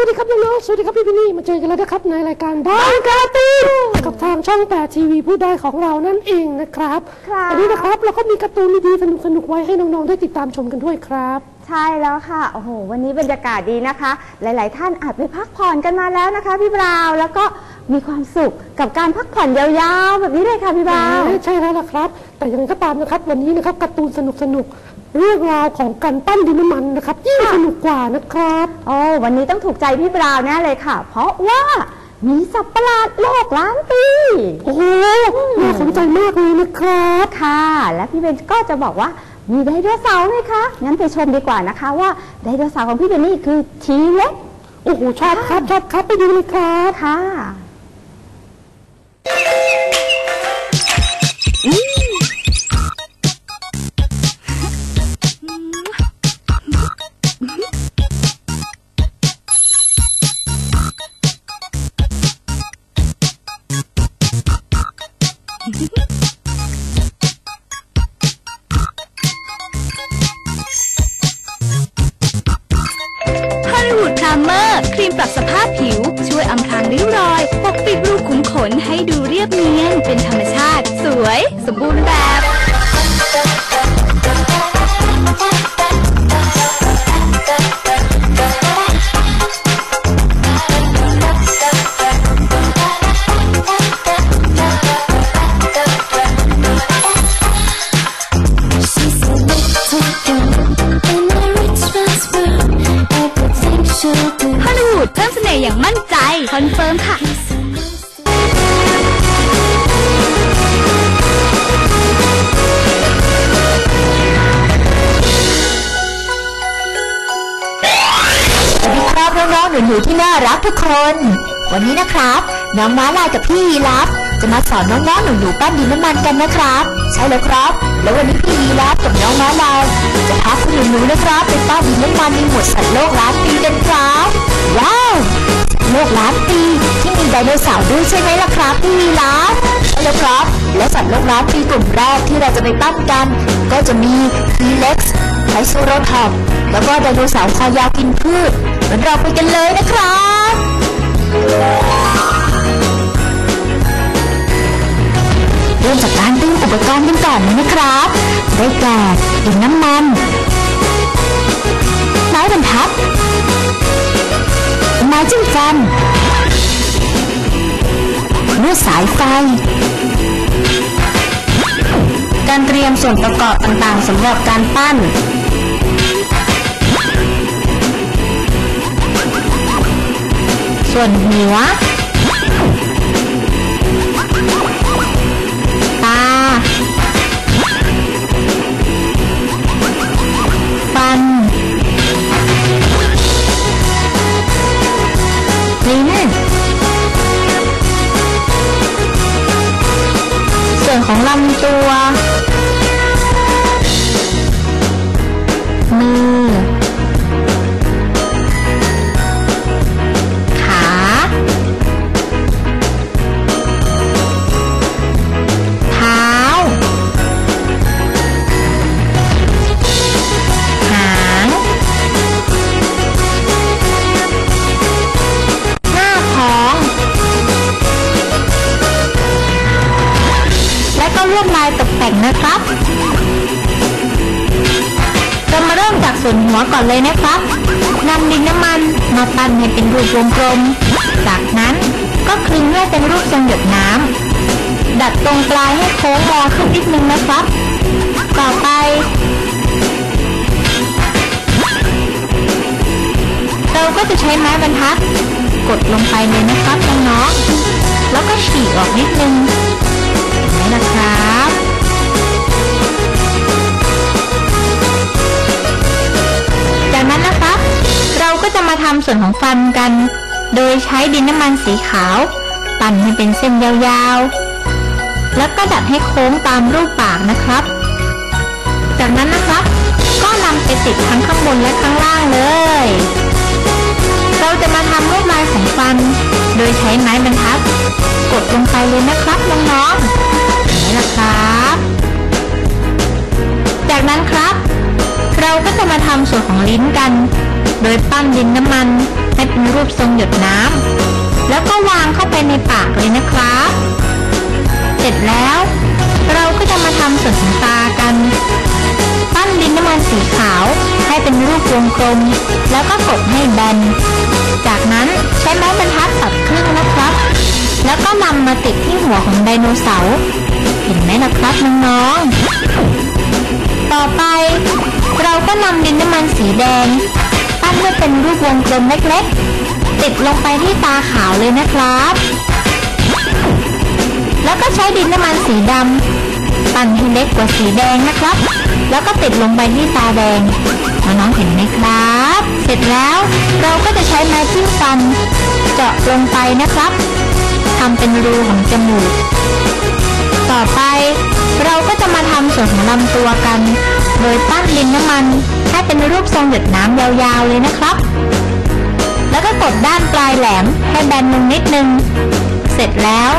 วัสดีครับน้องๆสวัสดีครับพี่บิลลี่มาเจอกันแล้วนะครับในรายการบ้านการ์ตูนกับทางช่อง8ทีวีผู้ได้ของเรานั่นเองนะครับครับ วันนี้นะครับเราก็มีการ์ตูนดีๆสนุกๆไว้ให้น้องๆได้ติดตามชมกันด้วยครับ ใช่แล้วค่ะ โอ้โห วันนี้บรรยากาศดีนะคะ หลาย ๆ ท่านอาจไปพักผ่อนกันมาแล้วนะคะ พี่บราวน์แล้วก็มีความสุขกับการพักผ่อนยาว ๆ แบบนี้เลยค่ะพี่บราวน์ใช่แล้วล่ะครับ แต่ยังไงก็ตามนะครับ วันนี้นะครับการ์ตูนสนุกๆเรื่องราวของการปั้นดินน้ำมันนะครับยิ่งสนุกกว่านะครับโอ้วันนี้ต้องถูกใจพี่บราวน์แน่เลยค่ะ เพราะว่ามีสัตว์ประหลาดโลกล้านปี โอ้โหน่าสนใจมากเลยนะครับค่ะ และพี่เบนก็จะบอกว่ามีไดโนเสาร์ไงคะงั้นไปชมดีกว่านะคะ ว่าไดโนเสาร์ของพี่เบนนี่คือทีเล็กโอ้โหชอบครับชอบครับไปดูเลยครับค่ะ ฮอลลีวูดพรามเมอร์ครีมปรับสภาพผิว ช่วยอำพรางริ้วรอย ปกปิดรูขุมขนให้ดูเรียบเนียน เป็นธรรมชาติ สวย สมบูรณ์แบบ ครับน้องๆหนูที่น่ารักทุกคน วันนี้นะครับ น้องม้าลายกับพี่ยีรับจะมาสอนน้องๆหนูๆปั้นดินน้ำมันกันนะครับ ใช่แล้วครับ แล้ววันนี้พี่ยีรับกับน้องม้าลายจะพาคุณหนูๆนะครับไปปั้นดินน้ำมันในหมวดสัตว์โลกล้านปีกันครับว้าวโลกล้านปีที่มีไดโนเสาร์ด้วยใช่ไหมล่ะครับพี่ยีรับใช่แล้วครับ และสัตว์โลกล้านปีกลุ่มแรกที่เราจะไปปั้นกัน ก็จะมีทีเล็กซ์ไทรโซโรทอปแล้วก็ไดโนเสาร์คอยาวกินพืช เราไปกันเลยนะครับเริ่มจากการเตรียมอุปกรณ์กันก่อนเลยนะครับ ได้แก่ดินน้ำมันไม้บรรทัด ไม้จิ้มฟันลวดสายไฟ การเตรียมส่วนประกอบต่างๆสำหรับการปั้น ส่วนหัว ตา ฟัน ลิ้น ส่วนของลำตัว ส่วนหัวก่อนเลยนะครับนำดินน้ำมันมาปั้นให้เป็นรูปวงกลม จากนั้นก็คลึงให้เป็นรูปทรงหยดน้ำดัดตรงปลายให้โค้งงอขึ้นนิดนึงนะครับ ต่อไปเราก็จะใช้ไม้บรรทัด กดลงไปเลยนะครับน้องๆแล้วก็ฉีกออกนิดนึงนะครับ ส่วนของฟันกัน โดยใช้ดินน้ำมันสีขาว ปั่นให้เป็นเส้นยาวๆ แล้วก็ดัดให้โค้งตามรูปปากนะครับ จากนั้นนะครับ ก็นำไปติดทั้งข้างบนและข้างล่างเลย เราจะมาทำลวดลายของฟัน โดยใช้ไม้บรรทัด กดลงไปเลยนะครับน้องๆเห็นไหละครับ จากนั้นครับ เราก็จะมาทำส่วนของลิ้นกัน โดยปั้นดินน้ำมันให้เป็นรูปทรงหยดน้ำแล้วก็วางเข้าไปในปากเลยนะครับ เสร็จแล้ว เราก็จะมาทำส่วนของตากัน ปั้นดินน้ำมันสีขาวให้เป็นรูปวงกลม แล้วก็กดให้แบน จากนั้นใช้ไม้บรรทัดตัดครึ่งนะครับ แล้วก็นำมาติดที่หัวของไดโนเสาร์เห็นไหมนะครับน้องๆต่อไป เราก็นำดินน้ำมันสีแดง ปั้นให้เป็นรูปวงกลมเล็กๆ ติดลงไปที่ตาขาวเลยนะครับ แล้วก็ใช้ดินน้ำมันสีดำปั้นให้เล็กกว่าสีแดงนะครับ แล้วก็ติดลงไปที่ตาแดงน้องเห็นไหมครับ เสร็จแล้วเราก็จะใช้ไม้จิ้มฟัน เจาะลงไปนะครับทำเป็นรูของจมูก ต่อไปเราก็จะมาทำส่วนของลำตัวกัน โดยปั้นดินน้ำมันให้เป็นรูปทรงหยดน้ำยาวๆเลยนะครับ แล้วก็กดด้านปลายแหลมให้แบนลงนิดนึง เสร็จแล้ว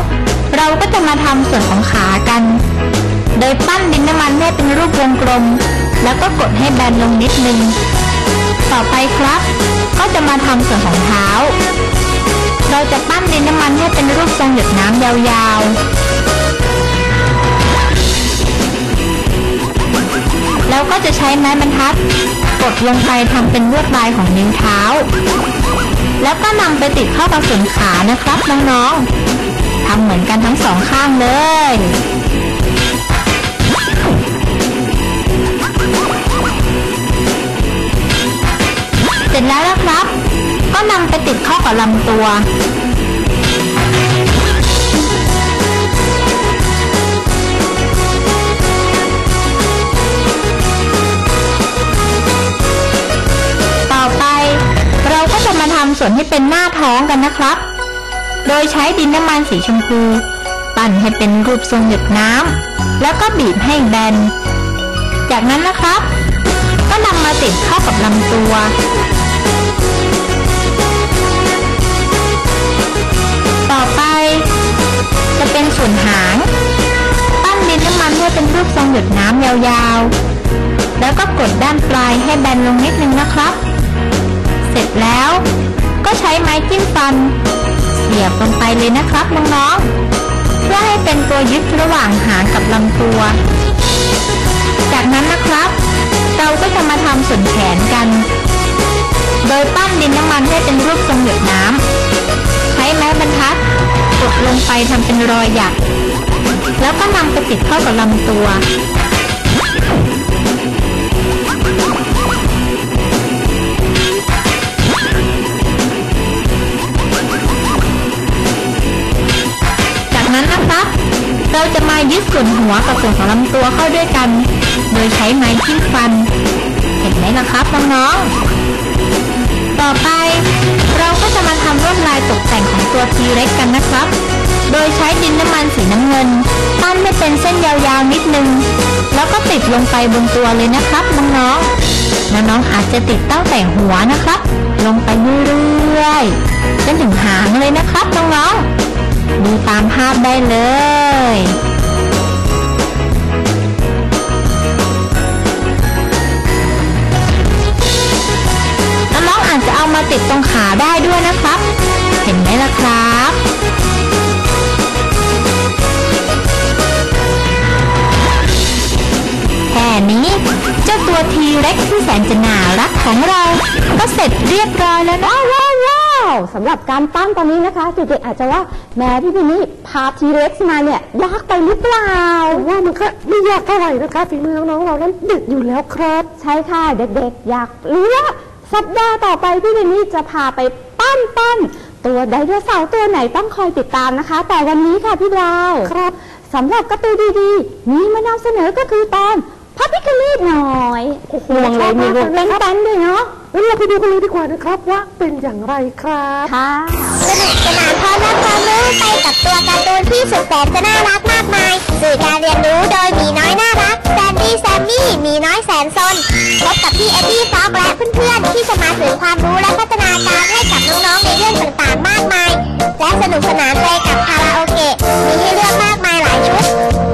เราก็จะมาทำส่วนของขากัน โดยปั้นดินน้ำมันให้เป็นรูปวงกลม แล้วก็กดให้แบนลงนิดนึง ต่อไปครับ ก็จะมาทำส่วนของเท้า เราจะปั้นดินน้ำมันให้เป็นรูปทรงหยดน้ำยาวๆ แล้วก็จะใช้ไม้บรรทัดกดลงไปทำเป็นลวดลายของนิ้วเท้า แล้วก็นำไปติดเข้ากับส่วนขานะครับน้องๆทำเหมือนกันทั้งสองข้างเลยเสร็จแล้วนะครับ ก็นำไปติดเข้ากับลำตัว ทำส่วนที่เป็นหน้าท้องกันนะครับ โดยใช้ดินน้ำมันสีชมพู ปั่นให้เป็นรูปทรงหยดน้ำแล้วก็บีบให้แบน จากนั้นนะครับ ก็นำมาติดเข้ากับลำตัวต่อไปจะเป็นส่วนหาง ปั้นดินน้ำมันให้เป็นรูปทรงหยดน้ำยาวๆ แล้วก็กดด้านปลายให้แบนลงนิดนึงนะครับ เสร็จแล้ว ก็ใช้ไม้จิ้มฟัน เสียบลงไปเลยนะครับน้องๆ เพื่อให้เป็นตัวยึดระหว่างหางกับลำตัว จากนั้นนะครับ เราก็จะมาทำส่วนแขนกัน โดยปั้นดินน้ำมันให้เป็นรูปทรงหยดน้ำ ใช้ไม้บรรทัดกดลงไปทำเป็นรอยหยัก แล้วก็นำไปติดเข้ากับลำตัว นั้นนะครับ เราจะมายึดส่วนหัวกับส่วนของลำตัวเข้าด้วยกัน โดยใช้ไม้จิ้มฟัน เห็นไหมล่ะครับน้องๆ ต่อไปเราก็จะมาทำลวดลายตกแต่งของตัวทีเร็กกันนะครับ โดยใช้ดินน้ำมันสีน้ำเงินปั้นให้เป็นเส้นยาวๆนิดนึง แล้วก็ติดลงไปบนตัวเลยนะครับน้องๆ น้องๆอาจจะติดตั้งแต่หัวนะครับ ลงไปเรื่อยๆจนถึงหางเลยนะครับน้องๆ ดูตามภาพได้เลยน้องๆอาจจะเอามาติดตรงขาได้ด้วยนะครับ เห็นไหมล่ะครับแค่นี้เจ้าตัวทีเร็กที่แสนจะน่ารักของเรา ก็เสร็จเรียบร้อยแล้วนะาวว้าวว้าวสำหรับการปั้นตอนนี้นะคะเด็กๆอาจจะว่าแม้พี่พินี่พาทีเร็กซ์มาเนี่ยยากไปหรือเปล่าว่ามันก็ไม่ยากเท่าไหร่นะคะฝีมือน้องๆเรานั้นเด็ดอยู่แล้วครับ ใช่ค่ะเด็กๆ อยากรู้ว่าสัปดาห์ต่อไปพี่พินี่จะพาไปปั้นปั้นตัวไดโนเสาร์ตัวไหนต้องคอยติดตามนะคะ แต่วันนี้ค่ะพี่ดาวครับสำหรับการ์ตูนดีๆมีมานำเสนอก็คือตอนพับพิคลีดหน่อยโอ้โหห่วงเลยมีชอบมากลูกเล่นกันด้วยเนาะ งั้นเราไปดูกันเลยดีกว่านะครับว่าเป็นอย่างไรครับค่ะสนุกสนานพร้อมรับความรู้ไปกับตัวการ์ตูนที่สุดแสนจะน่ารักมากมาย สื่อการเรียนรู้โดยมีน้อยน่ารักแซนดี้แซมมี่มีน้อยแสนซนพบกับพี่เอ็ดดี้ฟอกและเพื่อนๆที่จะมาสื่อความรู้และพัฒนาการให้กับน้องๆในเรื่องต่างๆมากมาย และสนุกสนานไปกับคาราโอเกะมีให้เลือกมากมายหลายชุด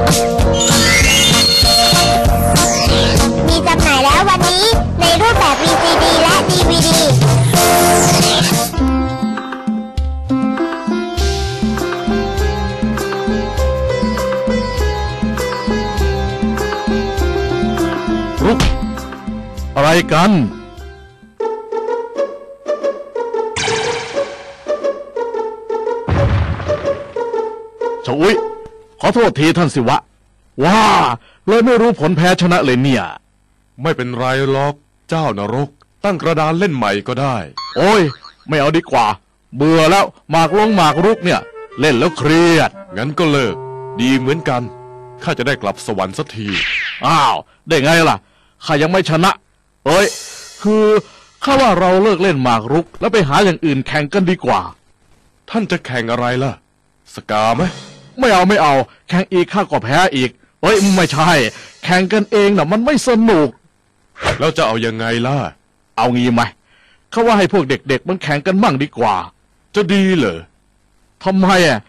อะไรกัน ชอุ้ยขอโทษทีท่านสิวะ ว้า เลยไม่รู้ผลแพ้ชนะเลยเนี่ย ไม่เป็นไรหรอก เจ้านรก ตั้งกระดานเล่นใหม่ก็ได้ โอ้ย ไม่เอาดีกว่า เบื่อแล้วหมากลงหมากรุกเนี่ย เล่นแล้วเครียด งั้นก็เลิก ดีเหมือนกัน ข้าจะได้กลับสวรรค์สักที อ้าว ได้ไงล่ะ ข้ายังไม่ชนะ เอ้ย คือข้าว่าเราเลิกเล่นหมากรุก แล้วไปหาอย่างอื่นแข่งกันดีกว่า ท่านจะแข่งอะไรล่ะ สกาไหมไม่เอาไม่เอา แข่งอีกข้าก็แพ้อีกเอ้ยไม่ใช่ แข่งกันเองน่ะมันไม่สนุก แล้วจะเอายังไงล่ะ เอางี้ไหมเขาว่าให้พวกเด็ก ๆ มันแข่งกันมั่งดีกว่า จะดีเหรอทำไมอะ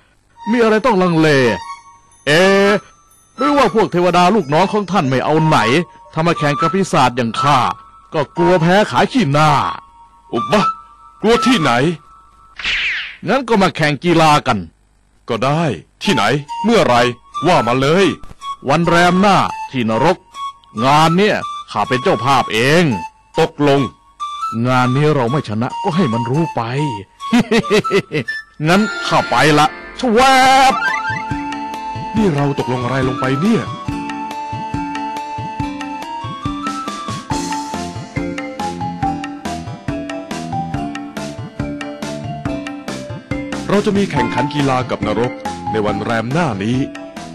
มีอะไรต้องลังเล เอะหรือว่าพวกเทวดาลูกน้องของท่านไม่เอาไหนทำมาแข่งกับปีศาจอย่างข้า ก็กลัวแพ้ขายขี้หน้า อุบะกลัวที่ไหน งั้นก็มาแข่งกีฬากัน ก็ได้ ที่ไหน เมื่อไหรว่ามาเลย วันแรมหน้าที่นรก งานเนี่ยข้าเป็นเจ้าภาพเอง ตกลง งานนี้เราไม่ชนะก็ให้มันรู้ไป งั้นข้าไปละชวบนี่เราตกลงอะไรลงไปเนี่ย เราจะมีแข่งขันกีฬากับนรก ในวันแรมหน้านี้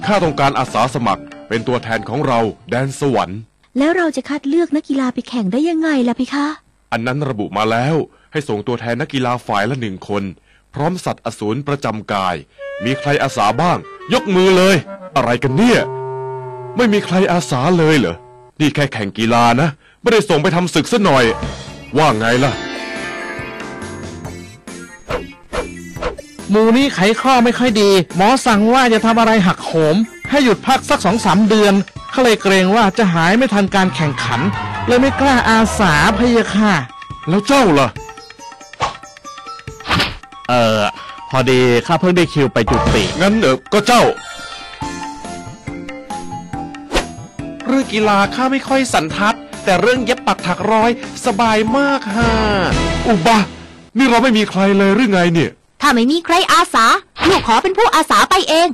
ข้าต้องการอาสาสมัครเป็นตัวแทนของเราแดนสวรรค์ แล้วเราจะคัดเลือกนักกีฬาไปแข่งได้ยังไงล่ะพี่คะ อันนั้นระบุมาแล้วให้ส่งตัวแทนนักกีฬาฝ่ายละหนึ่งคน พร้อมสัตว์อสูรประจำกาย มีใครอาสาบ้าง ยกมือเลย อะไรกันเนี่ย ไม่มีใครอาสาเลยเหรอ นี่แค่แข่งกีฬานะ ไม่ได้ส่งไปทำศึกซะหน่อย ว่าไงล่ะ หมูนี้ไขข้อไม่ค่อยดี หมอสั่งว่าจะทำอะไรหักโหม ให้หยุดพักสักสองสามเดือนเขาเลยเกรงว่าจะหายไม่ทันการแข่งขัน เลยไม่กล้าอาสาพะเยะค่ะ แล้วเจ้าล่ะ เออพอดีข้าเพิ่งได้คิวไปจุติ งั้นเออก็เจ้า เรื่องกีฬาข้าไม่ค่อยสันทัด แต่เรื่องเย็บปักถักร้อยสบายมากฮะอุบะนี่เราไม่มีใครเลยหรือไงเนี่ย ถ้าไม่มีใครอาสาลูกขอเป็นผู้อาสาไปเอง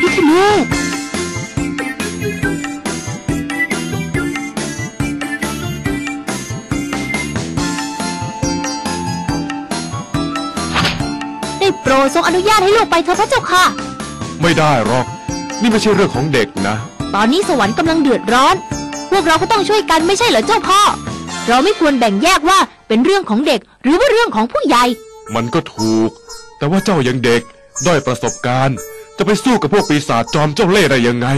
พี่คเนศได้โปรดทรงอนุญาตให้ลูกไปเถอะพระเจ้าค่ะ ไม่ได้หรอก นี่ไม่ใช่เรื่องของเด็กนะ ตอนนี้สวรรค์กำลังเดือดร้อน พวกเราก็ต้องช่วยกันไม่ใช่เหรอเจ้าพ่อ เราไม่ควรแบ่งแยกว่าเป็นเรื่องของเด็กหรือว่าเรื่องของผู้ใหญ่ มันก็ถูก แต่ว่าเจ้ายังเด็กด้อยประสบการณ์ จะไปสู้กับพวกปีศาจจอมเจ้าเล่ห์ได้ยังไง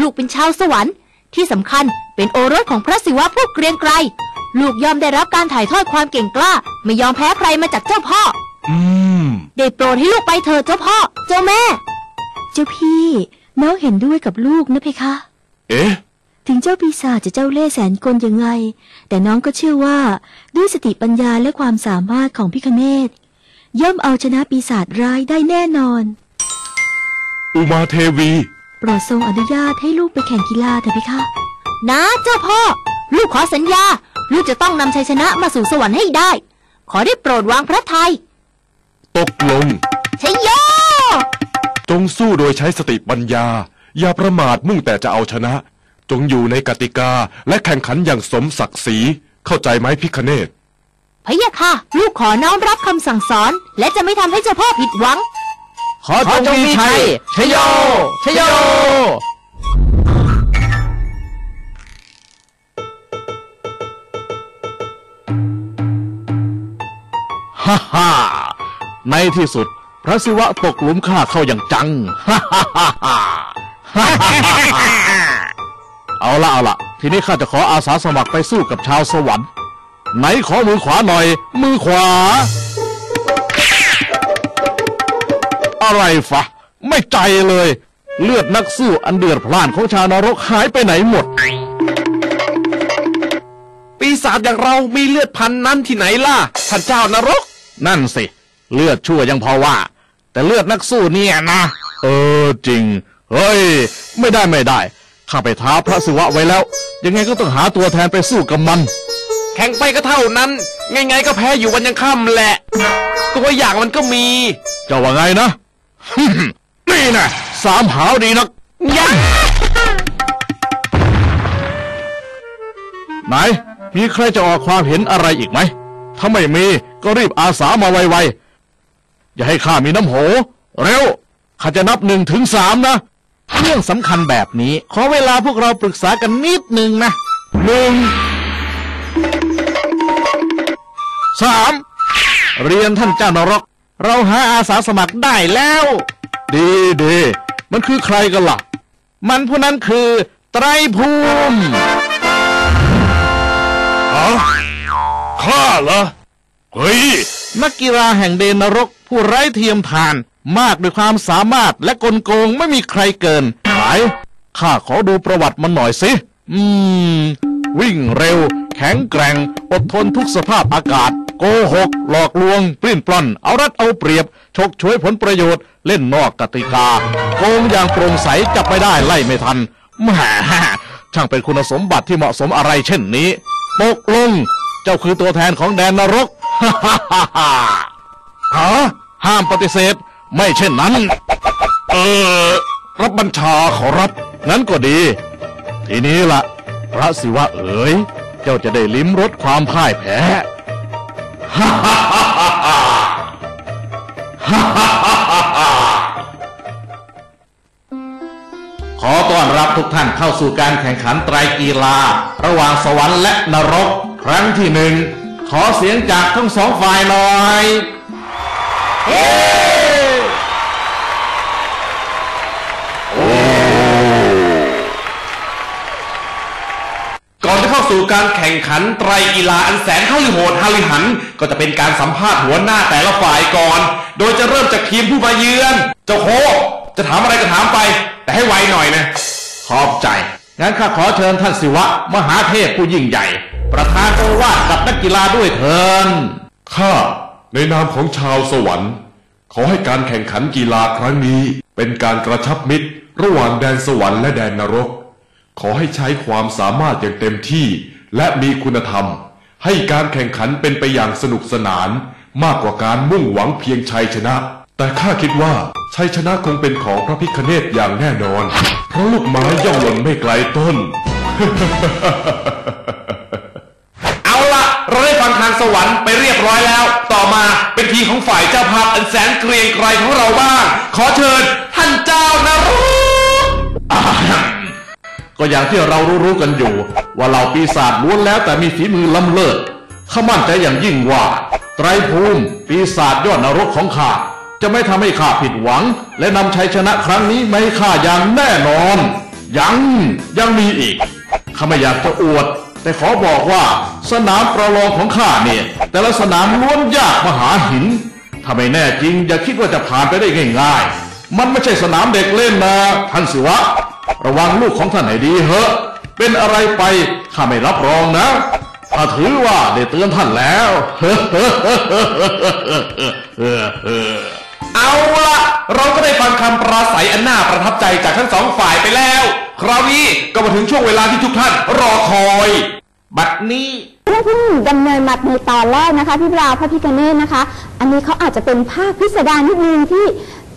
ลูกเป็นชาวสวรรค์ ที่สำคัญเป็นโอรสของพระศิวะผู้เกรียงไกรลูกยอมได้รับการถ่ายทอดความเก่งกล้า ไม่ยอมแพ้ใครมาจากเจ้าพ่อ อืม ได้โปรดให้ลูกไปเถิดเจ้าพ่อ เจ้าแม่ เจ้าพี่ น้องเห็นด้วยกับลูกนะเพคะ เอ๊ะ ถึงเจ้าปีศาจจะเจ้าเล่ห์แสนกลยังไง แต่น้องก็เชื่อว่าด้วยสติปัญญาและความสามารถของพิคเนตย่อมเอาชนะปีศาจร้ายได้แน่นอน อุมาเทวี โปรดทรงอนุญาตให้ลูกไปแข่งกีฬาเถอะพี่คะ นะเจ้าพ่อ ลูกขอสัญญา ลูกจะต้องนำชัยชนะมาสู่สวรรค์ให้ได้ ขอได้โปรดวางพระทัยตกลงชัยโย จงสู้โดยใช้สติปัญญา อย่าประมาทมุ่งแต่จะเอาชนะ จงอยู่ในกติกาและแข่งขันอย่างสมศักดิ์ศรี เข้าใจไหมพิคเนตพะยะค่ะ ลูกขอน้อมรับคำสั่งสอน และจะไม่ทำให้เจ้าพ่อผิดหวัง ขอจงมีชัยชยโยชยโย ฮ่าฮ่าในที่สุด พระศิวะตกหลุมฆ่าเข้าอย่างจัง ฮ่าฮ่าฮ่าฮ่าฮ่าฮ่าฮ่า เอาละเอาละทีนี้ข้าจะขออาสาสมัครไปสู้กับชาวสวรรค์ ไหนขอมือขวาหน่อย มือขวา อะไรฟะ ไม่ใจเลย เลือดนักสู้อันเดือดพล่านของชาวนรกหายไปไหนหมด ปีศาจอย่างเรามีเลือดพันนั้นที่ไหนล่ะท่านเจ้านรก นั่นสิ เลือดชั่วยังพอว่า แต่เลือดนักสู้เนี่ยนะ เออจริง เฮ้ย ไม่ได้ไม่ได้ ข้าไปท้าพระศิวะไว้แล้ว ยังไงก็ต้องหาตัวแทนไปสู้กับมัน แข่งไปก็เท่านั้น ไงๆก็แพ้อยู่วันยังค่ำแหละ ตัวอย่างมันก็มี เจ้าว่าไงนะ นี่นะสามหาวดีนักยะไหน มีใครจะออกความเห็นอะไรอีกไหม ถ้าไม่มีก็รีบอาสามาไวๆ อย่าให้ข้ามีน้ำโห เร็ว ข้าจะนับหนึ่งถึงสามนะ เรื่องสำคัญแบบนี้ ขอเวลาพวกเราปรึกษากันนิดหนึ่งนะหนึ่งสามเรียนท่านเจ้านรก เราหาอาสาสมัครได้แล้ว ดีดีมันคือใครกันล่ะ มันผู้นั้นคือ ไตรภูมิฮะข้าเหรอเฮ้ยนักกีฬาแห่งเดนนรกผู้ไร้เทียมทาน มากด้วยความสามารถและกลโกงไม่มีใครเกินไหนข้าขอดูประวัติมันหน่อยสิ อืม วิ่งเร็ว แข็งแกร่ง อดทนทุกสภาพอากาศ โกหก หลอกลวง ปลิ้นปล้อน เอารัดเอาเปรียบฉกฉวยผลประโยชน์ เล่นนอกกติกา โกงอย่างโปร่งใสจับไม่ได้ไล่ไม่ทันแหมช่างเป็นคุณสมบัติที่เหมาะสมอะไรเช่นนี้ ตกลง เจ้าคือตัวแทนของแดนนรกฮ่าฮ่าฮ่าฮ่าฮะห้ามปฏิเสธ ไม่เช่นนั้น เออ รับบัญชาขอรับ งั้นก็ดี ทีนี้ละ่ะ พระศิวะเอ๋ย เจ้าจะได้ลิ้มรสความพ่ายแพ้ฮ่าฮ่าฮ่าฮ่าฮ่าฮ่าฮ่าขอต้อนรับทุกท่านเข้าสู่การแข่งขันไตรกีฬา ระหว่างสวรรค์และนรก ครั้งที่หนึ่ง ขอเสียงจากทั้งสองฝ่ายหน่อย สู่การแข่งขันไตรกีฬาอันแสนฮาลิโหดฮาลิหัน ก็จะเป็นการสัมภาษณ์หัวหน้าแต่ละฝ่ายก่อน โดยจะเริ่มจากทีมผู้มาเยือน เจ้าโคจะถามอะไรก็ถามไป แต่ให้ไวหน่อยนะขอบใจ งั้นข้าขอเชิญท่านศิวะ มหาเทพผู้ยิ่งใหญ่ ประธานโอวาทกับนักกีฬาด้วยเถินข้าในนามของชาวสวรรค์ ขอให้การแข่งขันกีฬาครั้งนี้ เป็นการกระชับมิตร ระหว่างแดนสวรรค์และแดนนรก ขอให้ใช้ความสามารถอย่างเต็มที่ และมีคุณธรรม ให้การแข่งขันเป็นไปอย่างสนุกสนาน มากกว่าการมุ่งหวังเพียงชัยชนะ แต่ข้าคิดว่าชัยชนะคงเป็นของพระพิคเนตอย่างแน่นอน เพราะลูกไม้ย่อมหล่นไม่ไกลต้น เอาละเราได้ฟังทางสวรรค์ไปเรียบร้อยแล้ว ต่อมาเป็นทีของฝ่ายเจ้าภาพอันแสนเกรียงไกรของเราบ้าง ขอเชิญท่านเจ้านรก ก็อย่างที่เรารู้ๆกันอยู่ ว่าเหล่าปีศาจล้วนแล้วแต่มีฝีมือล้ำเลิศข้ามั่นใจอย่างยิ่งว่า ไตรภูมิ ปีศาจยอดนรกของข้าจะไม่ทำให้ข้าผิดหวัง และนำชัยชนะครั้งนี้มาให้ข้าอย่างแน่นอน ยังยังมีอีกข้าไม่อยากจะอวด แต่ขอบอกว่าสนามประลองของข้าเนี่ยแต่ละสนามล้วนยากมหาหินถ้าไม่แน่จริงอย่าคิดว่าจะผ่านไปได้ง่าย ๆ มันไม่ใช่สนามเด็กเล่นนะท่านสิวะ ระวังลูกของท่านให้ดีเถอะ เป็นอะไรไปข้าไม่รับรองนะข้าถือว่าได้เตือนท่านแล้วเอาละเราก็ได้ฟังคำปราศัยอันน่าประทับใจจากทั้งสองฝ่ายไปแล้ว คราวนี้ก็มาถึงช่วงเวลาที่ทุกท่านรอคอย บัดนี้เรื่องที่ดำเนินมาในตอนแรกนะคะพี่ปราพระพิกเนตนะคะ อันนี้เขาอาจจะเป็นภาคพิสดารนิดนึงที่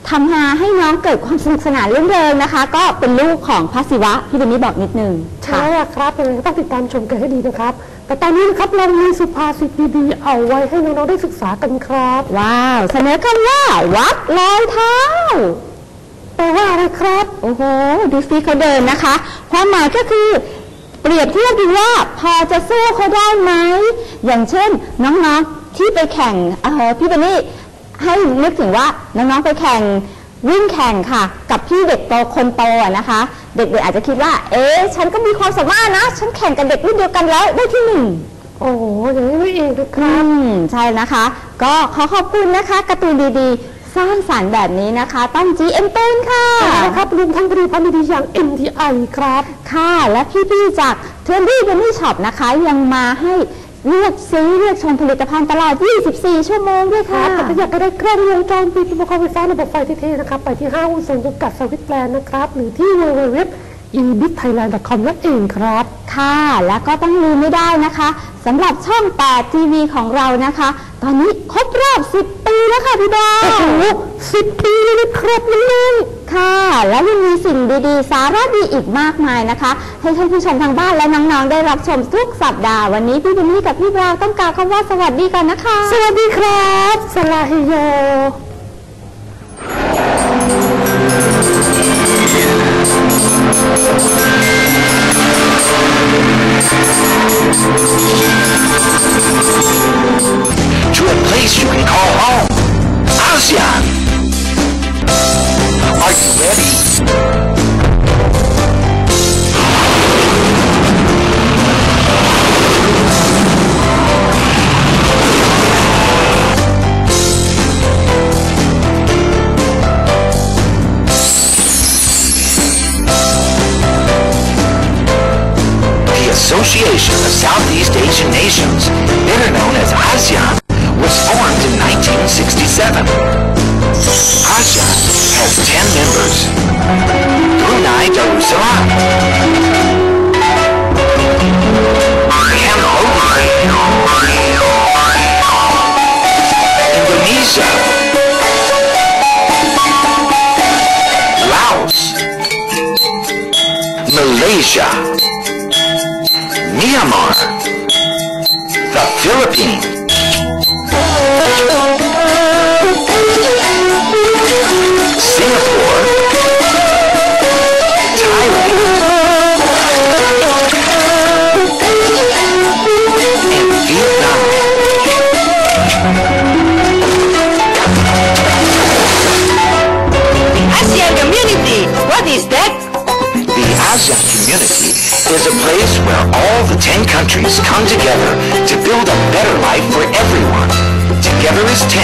ทำมาให้น้องเกิดความสนุกสนานเรื่องเริงนะคะ ก็เป็นลูกของพระศิวะพี่เดนนี่บอกนิดนึงใช่อะครับยังไงก็ต้องติดตามชมกันให้ดีนะครับ แต่ตอนนี้นะครับเรามีสุภาษิตดีๆ เอาไว้ให้น้องๆได้ศึกษากันครับ ว้าว เสนอคำว่า วัดรอยเท้าแปลว่าอะไรครับ โอ้โห ดูสิเขาเดินนะคะ ความหมายก็คือ เปรียบเทียบดูว่าพอจะสู้เขาได้ไหม อย่างเช่นน้องๆที่ไปแข่งเออพี่เบนนี่ ให้นึกถึงว่าน้องๆไปแข่งวิ่งแข่งค่ะ กับพี่เด็กโตคนโตอะนะคะ เด็กๆอาจจะคิดว่า เอ๊ะฉันก็มีความสามารถนะ ฉันแข่งกับเด็กรุ่นเดียวกันแล้วได้ที่หนึ่งโอ้โหอย่างนี้นี่เองนะคอืรับมใช่นะคะ ก็ขอขอบคุณนะคะการ์ตูนดีๆ สร้างสรรค์แบบนี้นะคะต้อง GM เต้นค่ะนะครับรวมทั้งผลิตภัณฑ์ดีๆอย่าง MTI ครับ ค่ะ และพี่ๆจากเทรนดี้เบนนี่ช็อปนะคะยังมาให้ เลือกซื้อเลือกชมผลิตภัณฑ์ตลอด 24 ชั่วโมงด้วยคค่ะรับแต่ถ้าอยากจะได้เครื่องวงจรปิดอุปกรณ์ไฟฟ้าระบบไฟเท่ๆนะครับ ไปที่ห้างหุ้นส่วนจำกัดสวิตแลนด์นะครับ หรือที่ www ebitthailand.com นั่นเองครับ ค่ะ แล้วก็ต้องลืมไม่ได้นะคะสำหรับช่อง 8 ทีวีของเรานะคะ ตอนนี้ครบรอบ 10 ปีแล้วค่ะพี่ดาโอ้โหสิบปีเลยนะครับน้องค่ะ และยังมีสิ่งดีๆ สาระดีอีกมากมายนะคะ ให้ท่านผู้ชมทางบ้านและน้องๆ ได้รับชมทุกสัปดาห์วันนี้พี่เบนนี่กับพี่บราวต้องกล่าวคำว่าสวัสดีกันนะคะๆสวัสดีครับ สลาฮิโย Together as 10,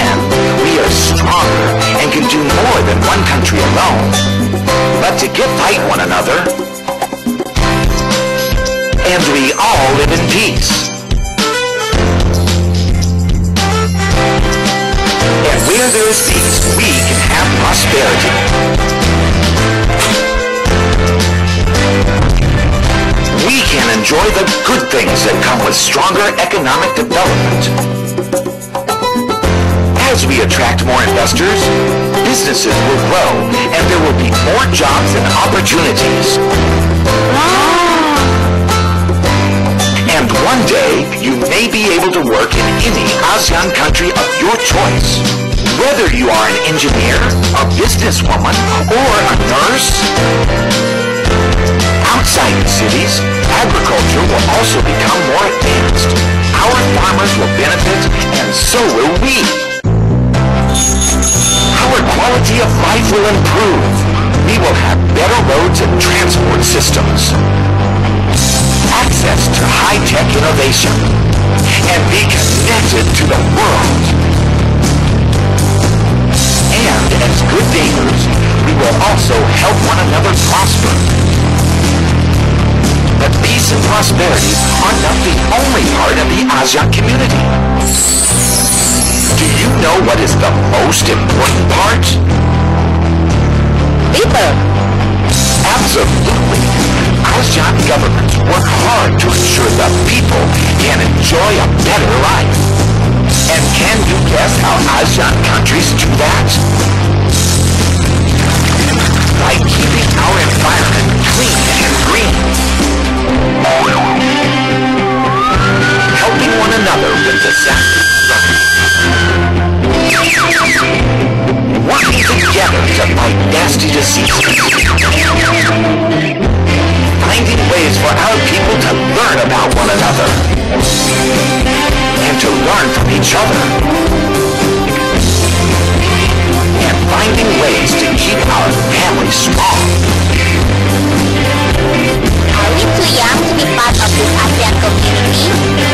we are stronger and can do more than one country alone. But to get fight one another, and we all live in peace. And where there is peace, we can have prosperity. we can enjoy the good things that come with stronger economic development. As we attract more investors, businesses will grow and there will be more jobs and opportunities. And one day, you may be able to work in any ASEAN country of your choice. Whether you are an engineer, a businesswoman, or a nurse, Outside the cities, agriculture will also become more advanced. Our farmers will benefit, and so will we. Our quality of life will improve. We will have better roads and transport systems. Access to high-tech innovation. And be connected to the world. And as good neighbors, we will also help one another prosper. But peace and prosperity are not the only part of the ASEAN community. Do you know what is the most important part? People. Absolutely. ASEAN governments work hard to ensure the people can enjoy a better life. And can you guess how ASEAN countries do that? By keeping our environment clean and green another with the sack. Working together to fight nasty diseases. Finding ways for our people to learn about one another. And to learn from each other. And finding ways to keep our family strong. Are we too young to be part of this ASEAN community?